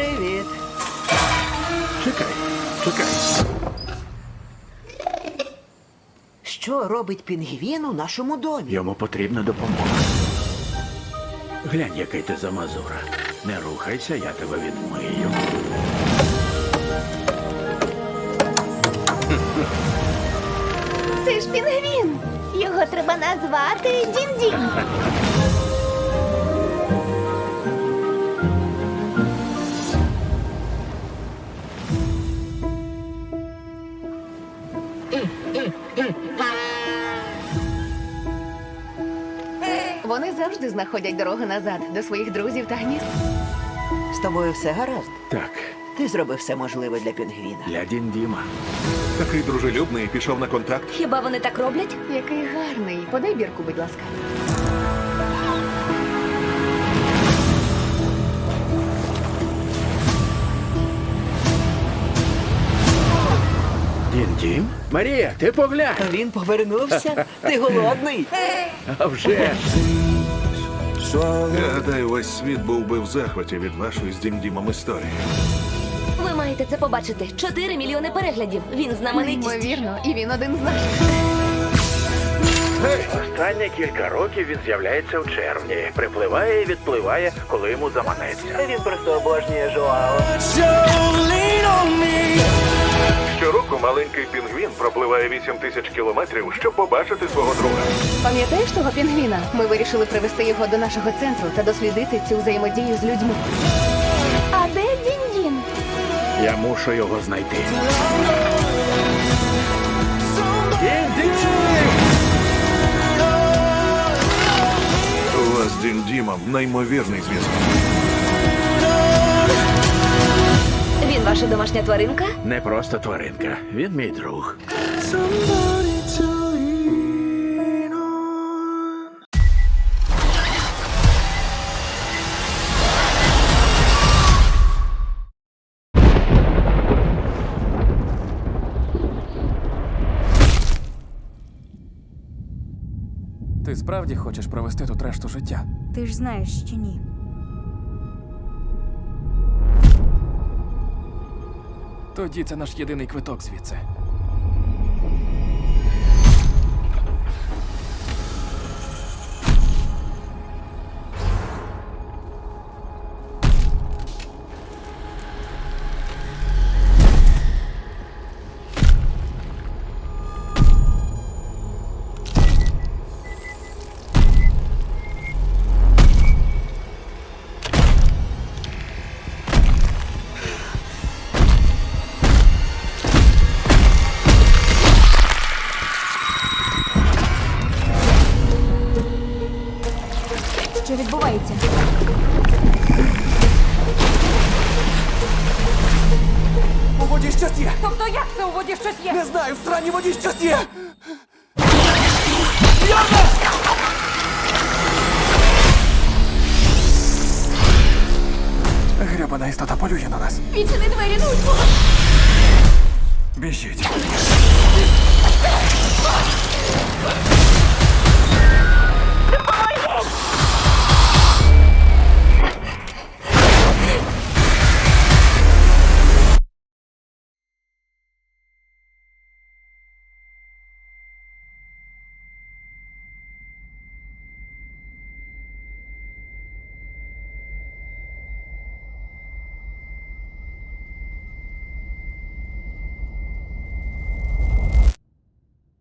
Привіт. Чекай, чекай. Що робить пінгвін у нашому домі? Йому потрібна допомога. Глянь, який ти замазура. Не рухайся, я тебе відмию. Це ж пінгвін. Його треба назвати Дін-Дін. Вони завжди знаходять дорогу назад до своїх друзів та гнізд. З тобою все гаразд. Так, Ти зробив все можливе для пінгвіна. для Діндіма. Такий дружелюбний пішов на контакт. Хіба вони так роблять? Який гарний. Подай бірку, будь ласка. Діндім? Марія, ти поглянь! Він повернувся. Ти голодний. А вже! Я гадаю, весь світ був би в захваті від вашої з Дім-Дімом історії. Ви маєте це побачити. Чотири мільйони переглядів. Він знаменитість. Неймовірно, і він один з наших. Останні кілька років він з'являється в червні. Припливає і відпливає, коли йому заманеться. Він просто обожнює Жоао. Щороку маленький пінгвін пропливає 8 тисяч кілометрів, щоб побачити свого друга. Пам'ятаєш того пінгвіна? Ми вирішили привести його до нашого центру та дослідити цю взаємодію з людьми. А де Дін-Дін? Я мушу його знайти. У вас з Дім-Дімом неймовірний зв'язок. Він ваша домашня тваринка? Не просто тваринка, він мій друг. Ти справді хочеш провести тут решту життя? Ти ж знаєш, що ні. Тоді це наш єдиний квиток звідси.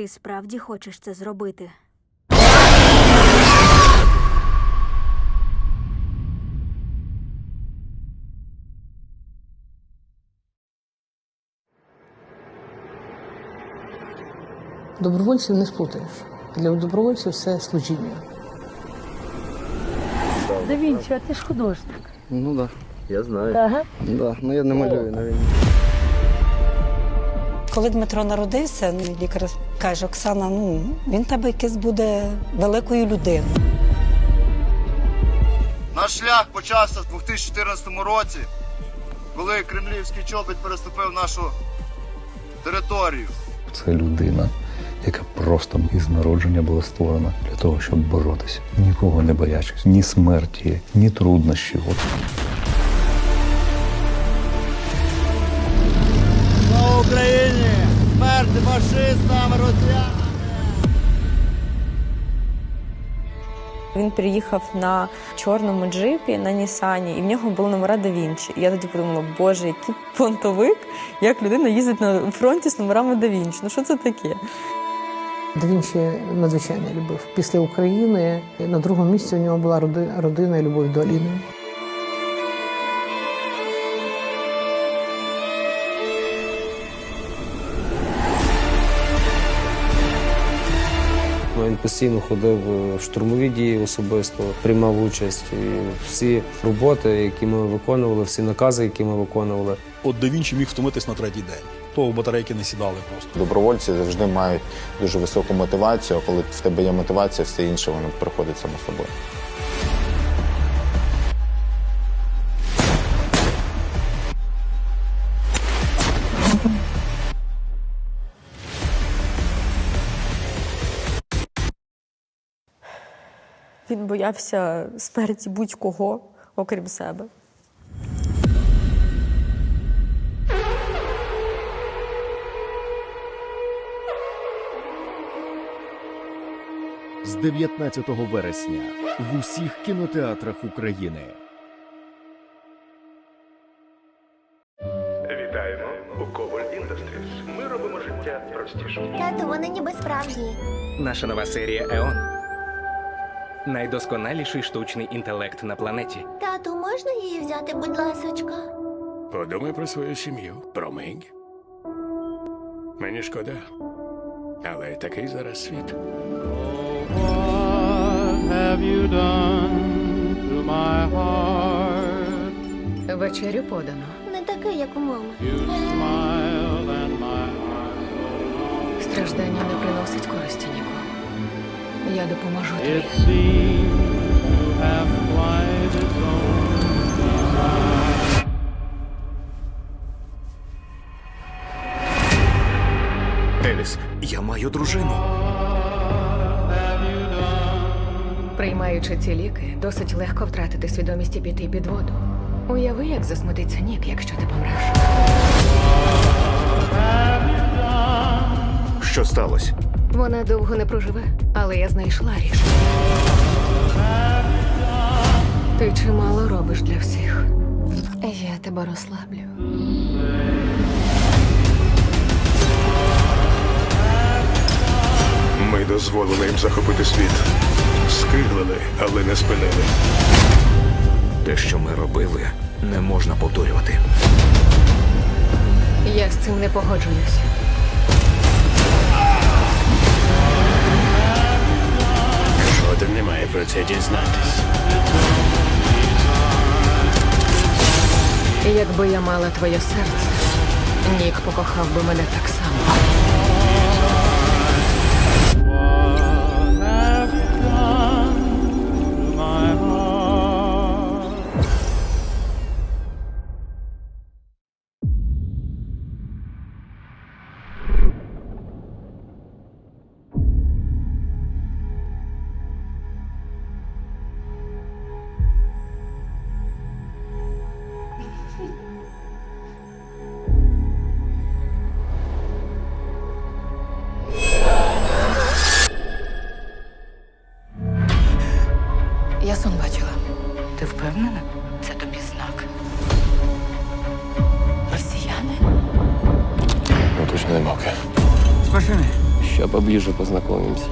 Ти справді хочеш це зробити? Добровольців не сплутаєш. Для добровольців все служіння. Да Вінчі, а ти ж художник. Ну так, да, я знаю. Ага. Да, ну я не малюю на війні. Коли Дмитро народився, ну, лікар каже, Оксана, ну він тебе якийсь буде великою людиною. Наш шлях почався в 2014 році, коли кремлівський чобіт переступив нашу територію. Це людина, яка просто із народження була створена для того, щоб боротися. Нікого не боячись, ні смерті, ні труднощів. Він приїхав на чорному джипі на Нісані, і в нього були номера да Вінчі. І я тоді подумала, боже, який понтовик, як людина їздить на фронті з номерами да Вінчі. Ну що це таке? Да Вінчі надзвичайно любив. Після України на другому місці у нього була роди- родина і любов до Аліни. Постійно ходив в штурмові дії особисто, приймав участь. І всі роботи, які ми виконували, всі накази, які ми виконували, От да Вінчі міг втомитись на третій день. То батарейки не сідали просто. Добровольці завжди мають дуже високу мотивацію, а коли в тебе є мотивація, все інше воно приходить само собою. Він боявся смерті будь-кого, окрім себе. З 19 вересня в усіх кінотеатрах України. Вітаємо у Коваль Industries. Ми робимо життя простішим. Тату, вони ніби справжні. Наша нова серія Еон. Найдосконаліший штучний інтелект на планеті. Тату, можна її взяти, будь ласочка? Подумай про свою сім'ю, про Мегі. Мені шкода. Але такий зараз світ. Вечерю подано. Не такий, як у мами. Страждання не приносить користі нікому. Я допоможу тобі. Еліс, я маю дружину. Приймаючи ці ліки, досить легко втратити свідомість і піти під воду. Уяви, як засмутиться Нік, якщо ти помреш. Сталося? Вона довго не проживе, але я знайшла рішення. Ти чимало робиш для всіх. Я тебе розслаблю. Ми дозволили їм захопити світ. Скиглили, але не спинили. Те, що ми робили, не можна повторювати. Я з цим не погоджуюсь. Жоден не про це дізнатись. Якби я мала твоє серце, Нік покохав би мене так само. Спасибі. Сейчас поближе познайомимося.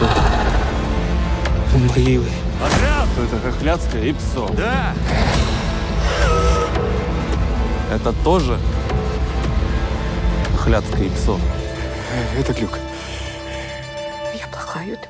Псо. Могилы. Отряд! Это Хохляцкая и Псо. Да! Это тоже Хохляцкая и э, Это Глюк. Я плохая, ты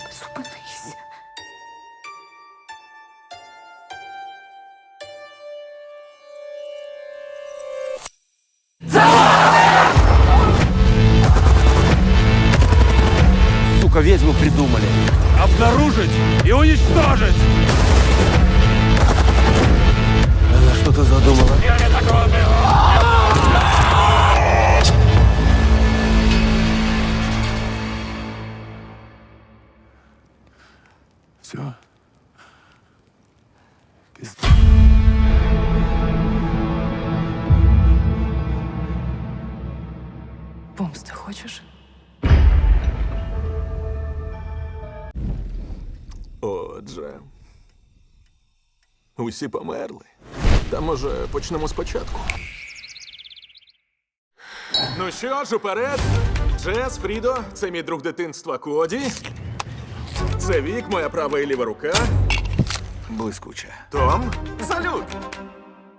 уничтожить! Она что-то задумала. Все. Усі померли. Та може почнемо спочатку. Ну що ж, уперед. Джес, Фрідо, це мій друг дитинства Коді. Це Вік, моя права і ліва рука. Блискуче. Том, салют!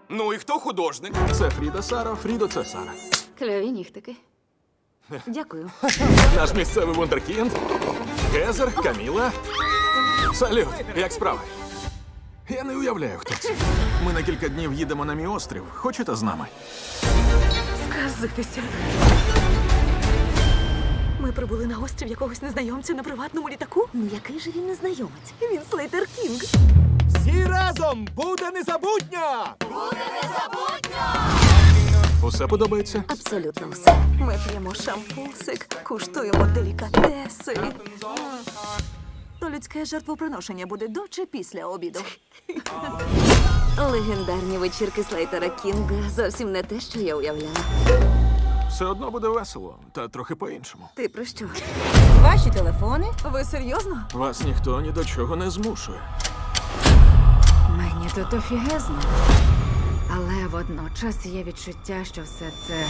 Ну і хто художник? Це Фріда Сара, Фрідо це Сара. Кльові нігтики. Дякую. Наш місцевий вундеркінд. Гезер, Каміла. Салют, як справи? Я не уявляю, хто це. Ми на кілька днів їдемо на мій острів. Хочете з нами? Сказитися. Ми прибули на острів якогось незнайомця на приватному літаку. Ну який же він незнайомець? Він Слейтер Кінг. Всі разом буде незабутня! Усе подобається? Абсолютно все. Ми п'ємо шампусик, куштуємо делікатеси. То людське жертвоприношення буде до чи після обіду. Легендарні вечірки Слейтера Кінга зовсім не те, що я уявляла. Все одно буде весело, та трохи по-іншому. Ти про що? Ваші телефони? Ви серйозно? Вас ніхто ні до чого не змушує. Мені тут офігезно. Але водночас є відчуття, що все це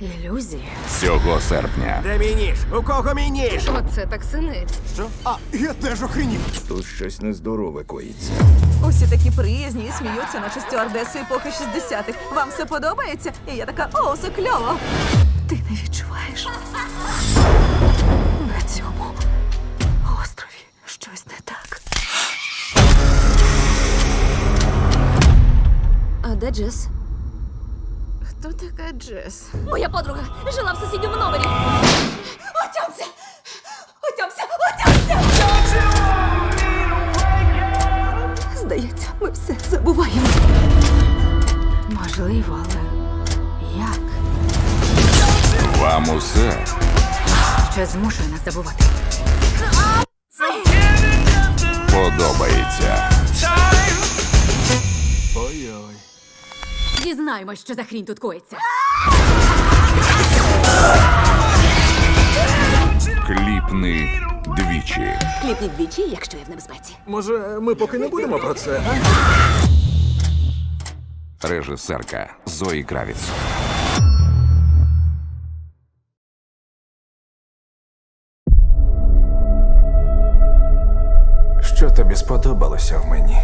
ілюзія. Цього серпня Де мій ніж? У кого мій ніж? Оце так синець. Що? А, я теж охренів. тут щось нездорове коїться. Усі такі приязні і сміються, наче стюардеси епохи 60-х. Вам все подобається? І я така, о, все кльово. Ти не відчуваєш на цьому острові щось не так. А де Джес? Хто така Джес? Моя подруга жила в сусідньому номері. Отямся! Отямся! Отямся! Здається, ми все забуваємо. Можливо, але як? Вам усе Що змушує нас забувати? подобається. Дізнаємось, що за хрінь тут коїться. Кліпни двічі. Кліпніть двічі, якщо я в небезпеці. Може, ми поки не будемо про це, а? Режисерка Зої Кравіц. Що тобі сподобалося в мені?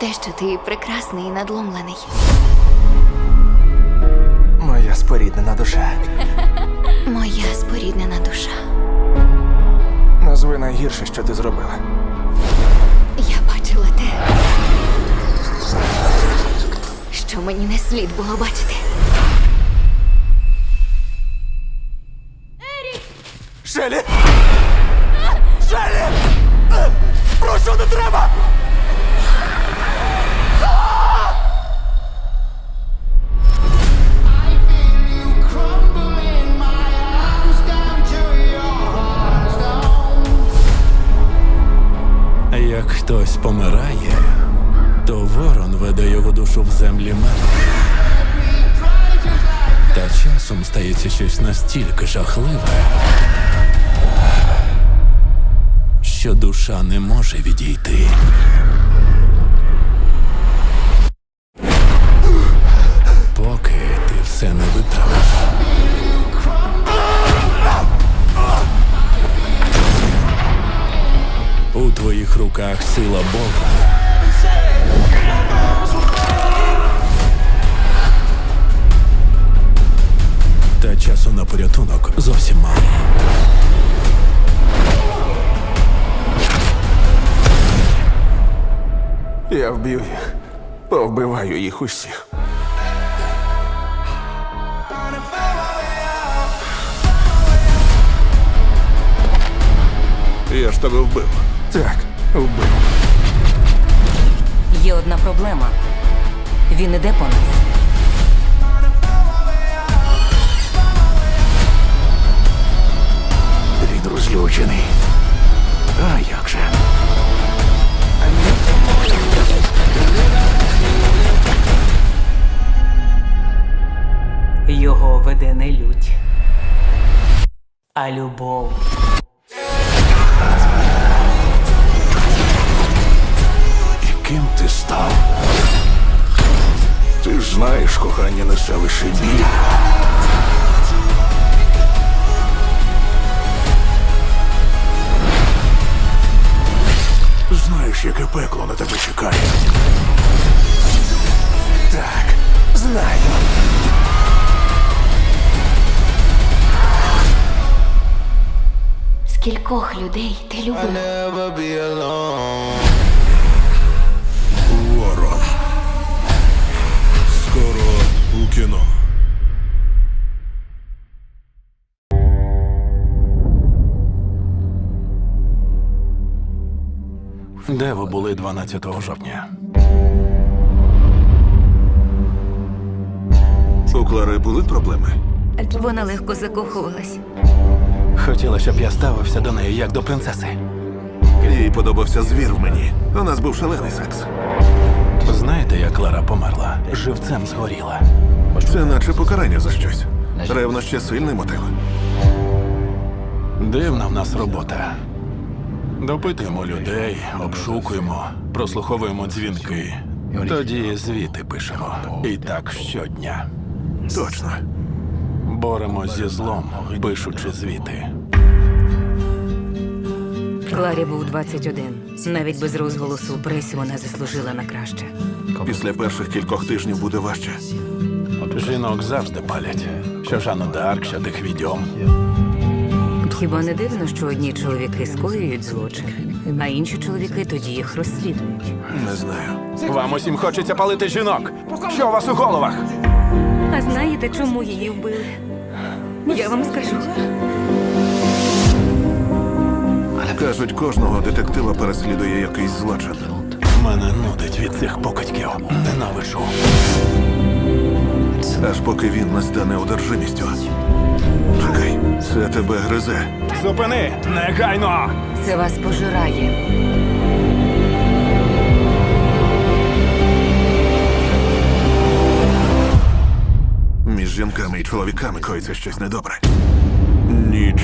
Те, що ти прекрасний і надломлений. Моя споріднена душа. Моя споріднена душа. Назви найгірше, що ти зробила. Я бачила те, що мені не слід було бачити. Шелі! Шелі! Прошу, не треба! Помирає, то ворон веде його душу в землі мертвих. Та часом стається щось настільки жахливе, що душа не може відійти. руках сила Бога. Та часу на порятунок зовсім мало. Я вб'ю їх, повбиваю їх усіх. Я ж тебе вбив. Так. Вбив. Є одна проблема. Він іде по нас. Він розлючений. А як же? Його веде не лють, а любов. Ким ти став? Ти ж знаєш, кохання несе лише біль. Знаєш, яке пекло на тебе чекає. Так, знаю. Скількох людей ти любив? У кіно. Де ви були 12 жовтня? У Клари були проблеми? Вона легко закохувалась. Хотіла, щоб я ставився до неї як до принцеси. Їй подобався звір в мені. У нас був шалений секс. Знаєте, як Клара померла? Живцем згоріла. Це наче покарання за щось. Ревно сильний мотив. Дивна в нас робота. Допитуємо людей, обшукуємо, прослуховуємо дзвінки. Тоді звіти пишемо. І так щодня. Точно. Боремось зі злом, пишучи звіти. Кларі був 21. Навіть без розголосу пресі вона заслужила на краще. Після перших кількох тижнів буде важче. Жінок завжди палять. Що Жанну Дарк, що тих відьом. Хіба не дивно, що одні чоловіки скоюють злочин, а інші чоловіки тоді їх розслідують. Не знаю. Вам усім хочеться палити жінок. Що у вас у головах? А знаєте, чому її вбили? Я вам скажу. Кажуть, кожного детектива переслідує якийсь злочин. Мене нудить від цих покидьків. Ненавиджу. Аж поки він не стане одержимістю. Чекай, це тебе гризе. Зупини! Негайно! Це вас пожирає. Між жінками і чоловіками коїться щось недобре. Ніч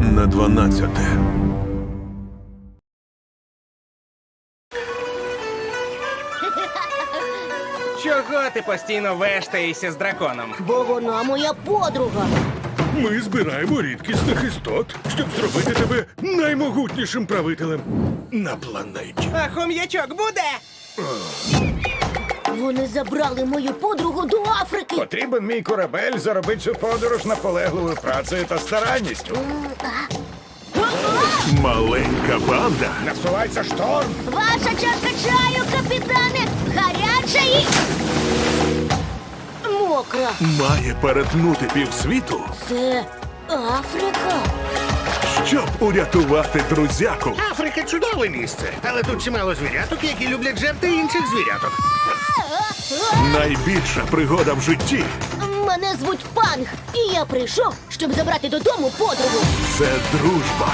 на дванадцяте. Чого ти постійно вештаєшся з драконом? Бо вона моя подруга. Ми збираємо рідкісних істот, щоб зробити тебе наймогутнішим правителем на планеті. А хом'ячок буде? Вони забрали мою подругу до Африки. Потрібен мій корабель заробити цю подорож наполегливою працею та старанністю. Маленька банда. Насувається шторм. Ваша чашка чаю, капітане, гаряча і мокра. Має перетнути півсвіту, Це Африка. щоб урятувати друзяку. Африка чудове місце, але тут чимало звіряток, які люблять жерти інших звіряток. Найбільша пригода в житті Мене звуть Панг, і я прийшов, щоб забрати додому подругу. це дружба.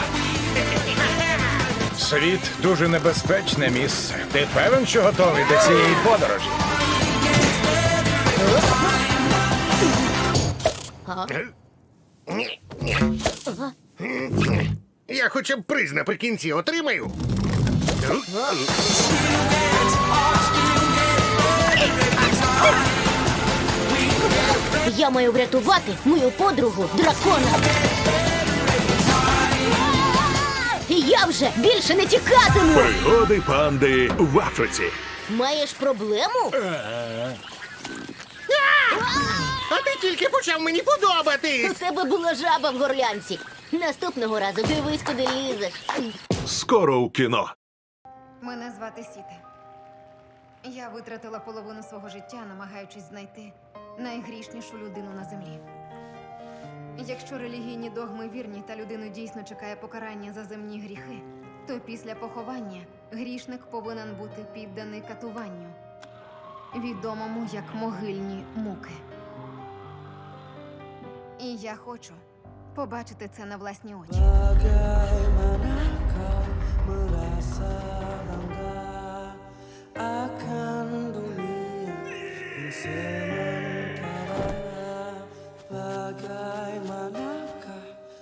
Світ дуже небезпечне місце. Ти певен, що готовий до цієї подорожі? Я хоча б приз наприкінці отримаю. Я маю врятувати мою подругу дракона. І я вже більше не тікатиму. Пригоди панди в Африці. Маєш проблему? А ти тільки почав мені подобатись! У тебе була жаба в горлянці. Наступного разу дивись, куди лізеш. Скоро у кіно. Мене звати Сіте. Я витратила половину свого життя, намагаючись знайти найгрішнішу людину на землі. Якщо релігійні догми вірні та людину дійсно чекає покарання за земні гріхи, то після поховання грішник повинен бути підданий катуванню, відомому як могильні муки. І я хочу побачити це на власні очі.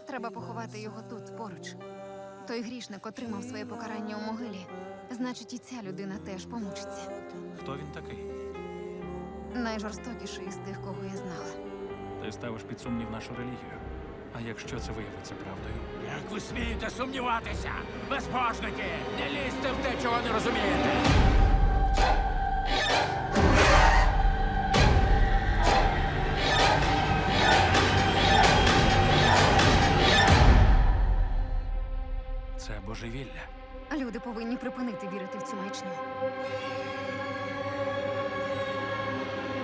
Треба поховати його тут, поруч. Той грішник отримав своє покарання у могилі. Значить, і ця людина теж помучиться. Хто він такий? Найжорстокіший із тих, кого я знала. Ти ставиш під сумнів нашу релігію. А якщо це виявиться правдою? Як ви смієте сумніватися? Безбожники! Не лізьте в те, чого не розумієте! Це божевілля. Люди повинні припинити вірити в цю маячню.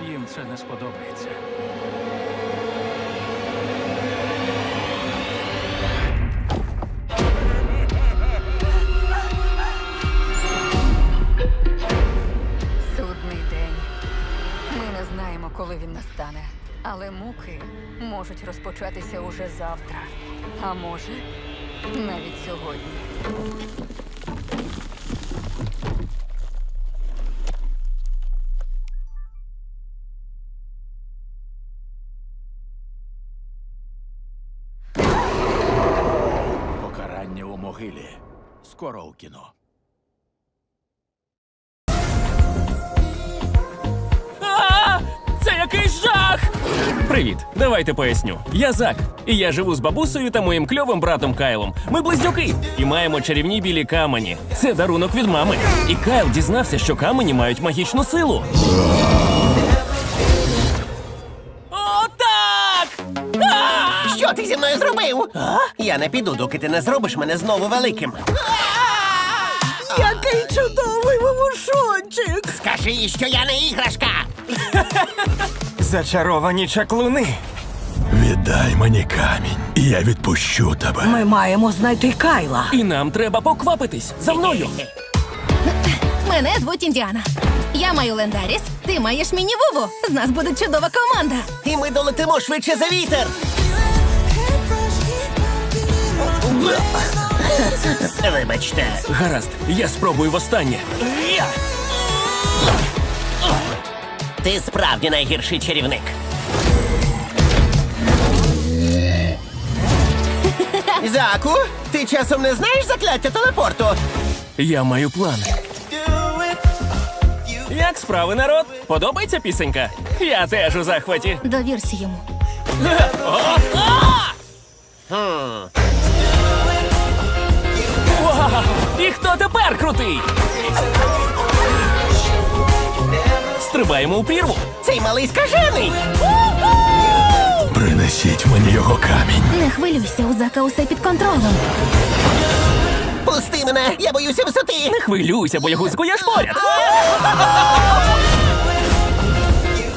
Їм це не сподобається. Судний день. Ми не знаємо, коли він настане. Але муки можуть розпочатися уже завтра. А може, навіть сьогодні. Покарання у могилі. Скоро у кіно. А! Це якийсь жах! Привіт, давайте поясню. Я Зак, і я живу з бабусею та моїм кльовим братом Кайлом. Ми близнюки і маємо чарівні білі камені. Це дарунок від мами. І Кайл дізнався, що камені мають магічну силу. Що ти зі мною зробив? Я не піду, доки ти не зробиш мене знову великим. Який чудовий вовушончик! Скажи що я не іграшка! Зачаровані чаклуни. Віддай мені камінь, і я відпущу тебе. Ми маємо знайти Кайла. І нам треба поквапитись. За мною. Мене звуть Індіана. Я маю Лендаріс, ти маєш міні-вову. З нас буде чудова команда. І ми долетимо швидше за вітер. Вибачте. Гаразд, я спробую востаннє. Ти справді найгірший чарівник. Заку, ти часом не знаєш закляття телепорту? Я маю план. Як справи, народ? Подобається пісенька? Я теж у захваті. Довірся йому. Вау! І хто тепер крутий? Стрибаємо у прірву. Цей малий скажений. Принесіть мені його камінь. Не хвилюйся, у Зака усе під контролем. Пусти мене, я боюся висоти. Не хвилюйся, бо я гузику я ж поряд.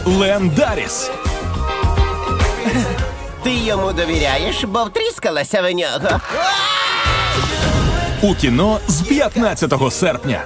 Лендаріс. Ти йому довіряєш, бо втріскалася в нього. У кіно з 15 серпня.